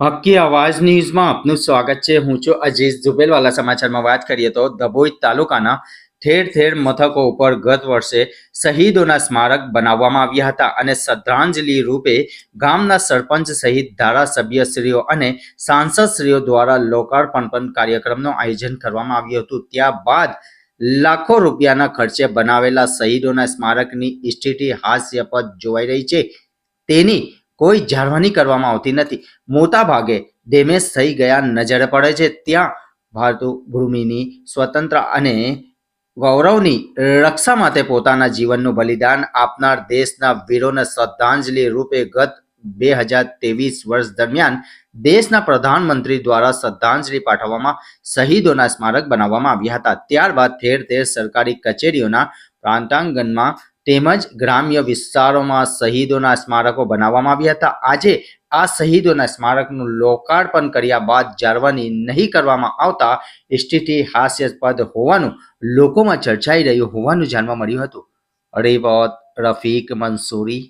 હક્કી અવાજ ન્યૂઝમાં આપનું સ્વાગત છે. હું છું અજીઝ ઝુબેલવાલા સમાચારમાં વાત કરીએ તો દભોઈ તાલુકાના ઠેર ઠેર મથકો ઉપર ગત વર્ષે શહીદોના સ્મારક બનાવવામાં આવ્યા હતા અને શ્રદ્ધાંજલિ રૂપે ગામના સરપંચ સહિત ધારાસભ્યશ્રીઓ અને સાંસદશ્રીઓ દ્વારા લોકાર્પણ પણ કાર્યક્રમનું આયોજન કરવામાં આવ્યું હતું. ત્યારબાદ લાખો રૂપિયાના ખર્ચે બનાવેલા શહીદોના સ્મારકની સ્થિતિ હાસ્યપદ જોવાઈ રહી છે. તેની કોઈ જાળવણી કરવામાં આવતી નથી. મોટા ભાગે ડેમેજ થઈ ગયા નજરે પડે છે. ત્યાં ભૂમિની સ્વતંત્ર અને ગૌરવની રક્ષા માટે પોતાના જીવનનું બલિદાન આપનાર દેશના વીરોને શ્રદ્ધાંજલિ રૂપે ગત બે હજાર ત્રેવીસ વર્ષ દરમિયાન દેશના પ્રધાનમંત્રી દ્વારા શ્રદ્ધાંજલિ પાઠવવામાં શહીદોના સ્મારક બનાવવામાં આવ્યા હતા. ત્યારબાદ ઠેર ઠેર સરકારી કચેરીઓના પ્રાંતાંગણમાં તેમજ ગ્રામ્ય વિસ્તારોમાં શહીદોના સ્મારકો બનાવવામાં આવ્યા હતા. આજે આ શહીદોના સ્મારકનું લોકાર્પણ કર્યા બાદ જાળવણી નહીં કરવામાં આવતા સ્થિતિ હાસ્યાસ્પદ હોવાનું લોકોમાં ચર્ચાઈ રહ્યું હોવાનું જાણવા મળ્યું હતું. રેવત રફીક મંસૂરી.